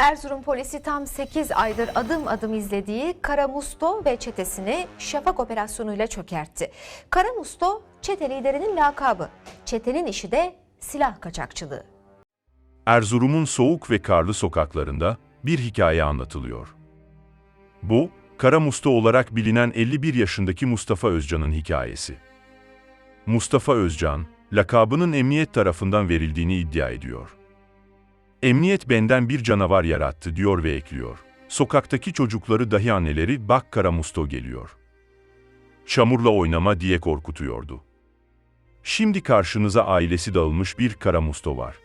Erzurum polisi tam 8 aydır adım adım izlediği Kara Musto ve çetesini Şafak operasyonuyla çökertti. Kara Musto çete liderinin lakabı. Çetenin işi de silah kaçakçılığı. Erzurum'un soğuk ve karlı sokaklarında bir hikaye anlatılıyor. Bu, Kara Musta olarak bilinen 51 yaşındaki Mustafa Özcan'ın hikayesi. Mustafa Özcan, lakabının emniyet tarafından verildiğini iddia ediyor. Emniyet benden bir canavar yarattı diyor ve ekliyor. Sokaktaki çocukları dahi anneleri bak Kara Musto geliyor. Çamurla oynama diye korkutuyordu. Şimdi karşınıza ailesi dağılmış bir Kara Musto var.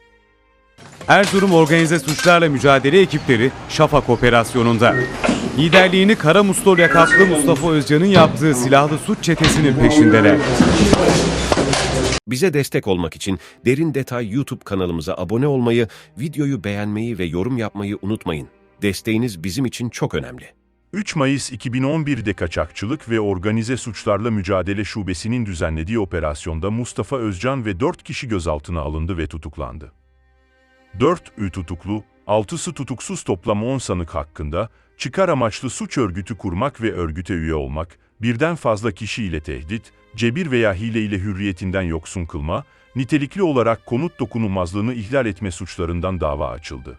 Erzurum Organize Suçlarla Mücadele ekipleri Şafak operasyonunda. Liderliğini Kara Mustol yakaplı Mustafa Özcan'ın yaptığı silahlı suç çetesinin peşindeler. Bize destek olmak için Derin Detay YouTube kanalımıza abone olmayı, videoyu beğenmeyi ve yorum yapmayı unutmayın. Desteğiniz bizim için çok önemli. 3 Mayıs 2011'de Kaçakçılık ve Organize Suçlarla Mücadele Şubesi'nin düzenlediği operasyonda Mustafa Özcan ve 4 kişi gözaltına alındı ve tutuklandı. 4 ü tutuklu, 6'sı tutuksuz toplam 10 sanık hakkında çıkar amaçlı suç örgütü kurmak ve örgüte üye olmak, birden fazla kişi ile tehdit, cebir veya hile ile hürriyetinden yoksun kılma, nitelikli olarak konut dokunulmazlığını ihlal etme suçlarından dava açıldı.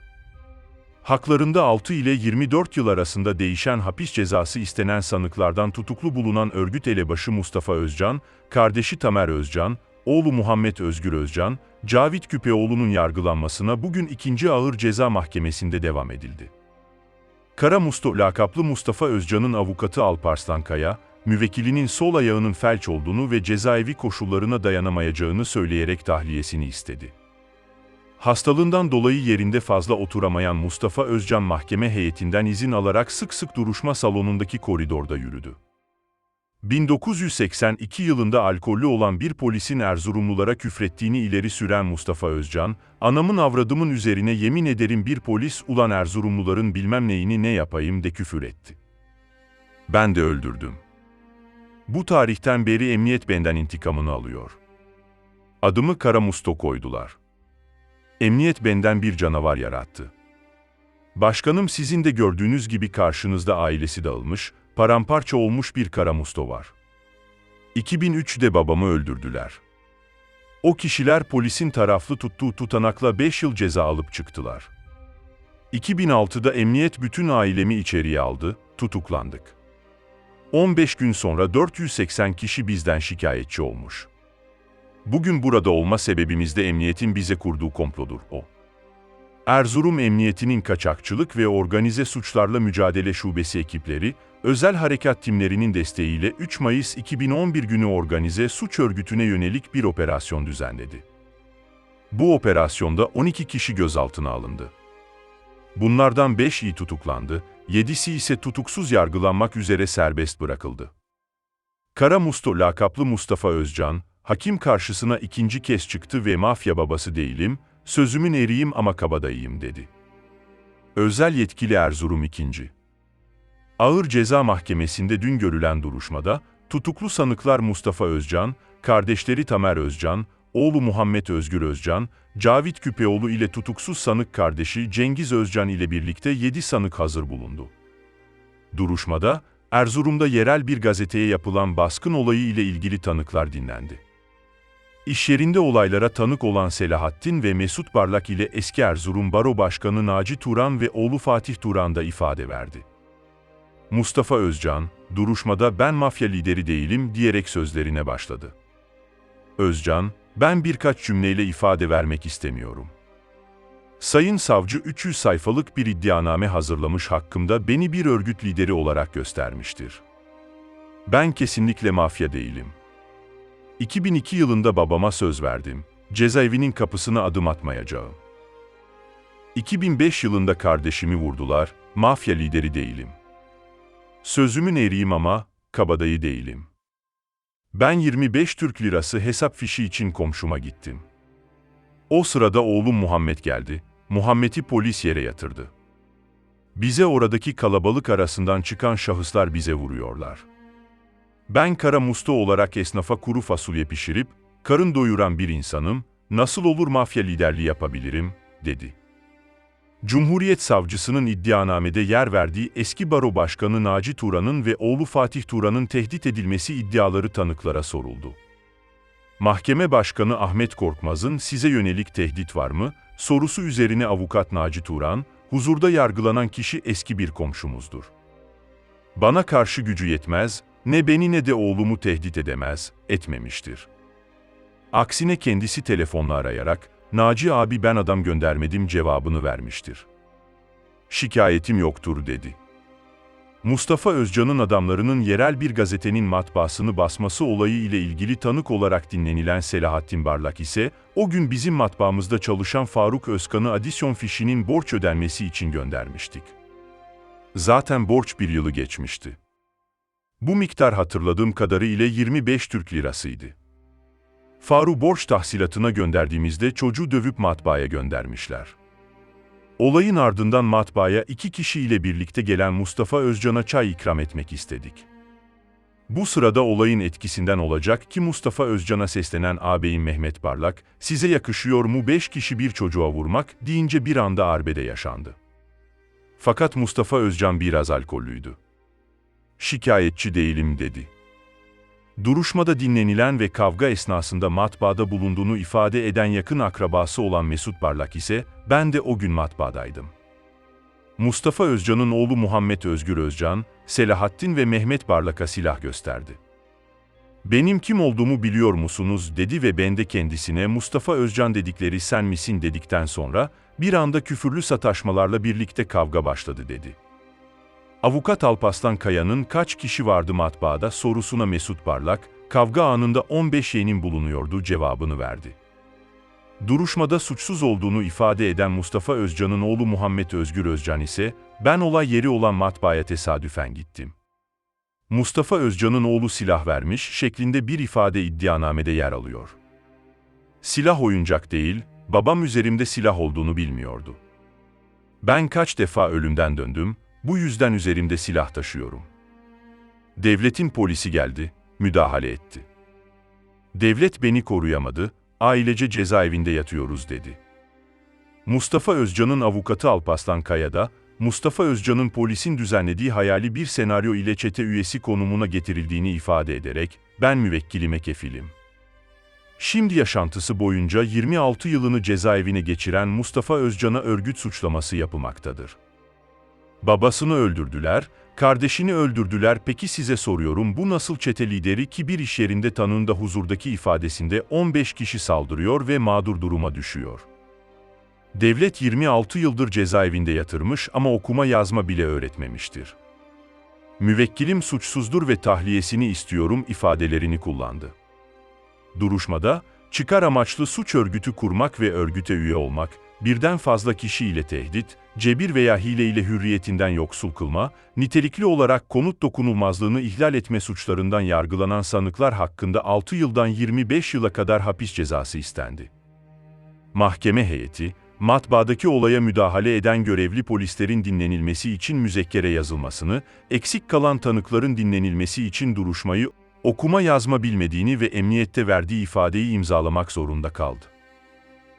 Haklarında 6 ile 24 yıl arasında değişen hapis cezası istenen sanıklardan tutuklu bulunan örgüt elebaşı Mustafa Özcan, kardeşi Tamer Özcan, oğlu Muhammed Özgür Özcan, Cavit Küpeoğlu'nun yargılanmasına bugün 2. Ağır Ceza Mahkemesi'nde devam edildi. Kara Musto lakaplı Mustafa Özcan'ın avukatı Alparslan Kaya, müvekkilinin sol ayağının felç olduğunu ve cezaevi koşullarına dayanamayacağını söyleyerek tahliyesini istedi. Hastalığından dolayı yerinde fazla oturamayan Mustafa Özcan mahkeme heyetinden izin alarak sık sık duruşma salonundaki koridorda yürüdü. 1982 yılında alkollü olan bir polisin Erzurumlulara küfrettiğini ileri süren Mustafa Özcan, anamın avradımın üzerine yemin ederim bir polis ulan Erzurumluların bilmem neyini ne yapayım de küfür etti. Ben de öldürdüm. Bu tarihten beri emniyet benden intikamını alıyor. Adımı Kara Musto koydular. Emniyet benden bir canavar yarattı. Başkanım sizin de gördüğünüz gibi karşınızda ailesi dağılmış, paramparça olmuş bir Kara Musto var. 2003'de babamı öldürdüler. O kişiler polisin taraflı tuttuğu tutanakla 5 yıl ceza alıp çıktılar. 2006'da emniyet bütün ailemi içeriye aldı, tutuklandık. 15 gün sonra 480 kişi bizden şikayetçi olmuş. Bugün burada olma sebebimiz de emniyetin bize kurduğu komplodur o. Erzurum Emniyeti'nin kaçakçılık ve organize suçlarla mücadele şubesi ekipleri, özel harekat timlerinin desteğiyle 3 Mayıs 2011 günü organize suç örgütüne yönelik bir operasyon düzenledi. Bu operasyonda 12 kişi gözaltına alındı. Bunlardan 5'i tutuklandı, 7'si ise tutuksuz yargılanmak üzere serbest bırakıldı. Kara Musto lakaplı Mustafa Özcan, hakim karşısına ikinci kez çıktı ve mafya babası değilim, sözümün eriyim ama kabadayıyım dedi. Özel yetkili Erzurum 2. Ağır Ceza Mahkemesi'nde dün görülen duruşmada, tutuklu sanıklar Mustafa Özcan, kardeşleri Tamer Özcan, oğlu Muhammed Özgür Özcan, Cavit Küpeoğlu ile tutuksuz sanık kardeşi Cengiz Özcan ile birlikte 7 sanık hazır bulundu. Duruşmada, Erzurum'da yerel bir gazeteye yapılan baskın olayı ile ilgili tanıklar dinlendi. İş yerinde olaylara tanık olan Selahattin ve Mesut Barlak ile eski Erzurum Baro Başkanı Naci Turan ve oğlu Fatih Turan da ifade verdi. Mustafa Özcan, duruşmada ben mafya lideri değilim diyerek sözlerine başladı. Özcan, ben birkaç cümleyle ifade vermek istemiyorum. Sayın savcı 300 sayfalık bir iddianame hazırlamış hakkımda beni bir örgüt lideri olarak göstermiştir. Ben kesinlikle mafya değilim. 2002 yılında babama söz verdim. Cezaevinin kapısına adım atmayacağım. 2005 yılında kardeşimi vurdular. Mafya lideri değilim. Sözümün eriyim ama kabadayı değilim. Ben 25 Türk lirası hesap fişi için komşuma gittim. O sırada oğlum Muhammed geldi. Muhammed'i polis yere yatırdı. Bize oradaki kalabalık arasından çıkan şahıslar bize vuruyorlar. Ben Kara Musta olarak esnafa kuru fasulye pişirip, karın doyuran bir insanım, nasıl olur mafya liderliği yapabilirim, dedi. Cumhuriyet Savcısının iddianamede yer verdiği eski baro başkanı Naci Turan'ın ve oğlu Fatih Turan'ın tehdit edilmesi iddiaları tanıklara soruldu. Mahkeme Başkanı Ahmet Korkmaz'ın size yönelik tehdit var mı? sorusu üzerine avukat Naci Turan, huzurda yargılanan kişi eski bir komşumuzdur. Bana karşı gücü yetmez, ne beni ne de oğlumu tehdit edemez, etmemiştir. Aksine kendisi telefonla arayarak, Naci abi ben adam göndermedim cevabını vermiştir. Şikayetim yoktur dedi. Mustafa Özcan'ın adamlarının yerel bir gazetenin matbaasını basması olayı ile ilgili tanık olarak dinlenilen Selahattin Barlak ise, o gün bizim matbaamızda çalışan Faruk Özkan'ı adisyon fişinin borç ödenmesi için göndermiştik. Zaten borç bir yılı geçmişti. Bu miktar hatırladığım kadarıyla 25 Türk lirasıydı. Faru borç tahsilatına gönderdiğimizde çocuğu dövüp matbaaya göndermişler. Olayın ardından matbaaya iki kişiyle birlikte gelen Mustafa Özcan'a çay ikram etmek istedik. Bu sırada olayın etkisinden olacak ki Mustafa Özcan'a seslenen ağabeyim Mehmet Barlak, size yakışıyor mu beş kişi bir çocuğa vurmak deyince bir anda arbede yaşandı. Fakat Mustafa Özcan biraz alkollüydü. Şikayetçi değilim dedi. Duruşmada dinlenilen ve kavga esnasında matbaada bulunduğunu ifade eden yakın akrabası olan Mesut Barlak ise, ben de o gün matbaadaydım. Mustafa Özcan'ın oğlu Muhammed Özgür Özcan, Selahattin ve Mehmet Barlak'a silah gösterdi. Benim kim olduğumu biliyor musunuz dedi ve ben de kendisine Mustafa Özcan dedikleri sen misin dedikten sonra bir anda küfürlü sataşmalarla birlikte kavga başladı dedi. Avukat Alpaslan Kaya'nın kaç kişi vardı matbaada sorusuna Mesut Barlak, kavga anında 15 yeğenim bulunuyordu cevabını verdi. Duruşmada suçsuz olduğunu ifade eden Mustafa Özcan'ın oğlu Muhammed Özgür Özcan ise, ben olay yeri olan matbaaya tesadüfen gittim. Mustafa Özcan'ın oğlu silah vermiş şeklinde bir ifade iddianamede yer alıyor. Silah oyuncak değil, babam üzerimde silah olduğunu bilmiyordu. Ben kaç defa ölümden döndüm, bu yüzden üzerimde silah taşıyorum. Devletin polisi geldi, müdahale etti. Devlet beni koruyamadı, ailece cezaevinde yatıyoruz dedi. Mustafa Özcan'ın avukatı Alpaslan Kaya da, Mustafa Özcan'ın polisin düzenlediği hayali bir senaryo ile çete üyesi konumuna getirildiğini ifade ederek, ben müvekkilime kefilim. Şimdi yaşantısı boyunca 26 yılını cezaevine geçiren Mustafa Özcan'a örgüt suçlaması yapılmaktadır. Babasını öldürdüler, kardeşini öldürdüler. Peki size soruyorum bu nasıl çete lideri ki bir iş yerinde tanığında huzurdaki ifadesinde 15 kişi saldırıyor ve mağdur duruma düşüyor. Devlet 26 yıldır cezaevinde yatırmış ama okuma yazma bile öğretmemiştir. Müvekkilim suçsuzdur ve tahliyesini istiyorum ifadelerini kullandı. Duruşmada, çıkar amaçlı suç örgütü kurmak ve örgüte üye olmak, birden fazla kişiyle tehdit, cebir veya hile ile hürriyetinden yoksul kılma, nitelikli olarak konut dokunulmazlığını ihlal etme suçlarından yargılanan sanıklar hakkında 6 yıldan 25 yıla kadar hapis cezası istendi. Mahkeme heyeti, matbaadaki olaya müdahale eden görevli polislerin dinlenilmesi için müzekkere yazılmasını, eksik kalan tanıkların dinlenilmesi için duruşmayı, okuma yazma bilmediğini ve emniyette verdiği ifadeyi imzalamak zorunda kaldı.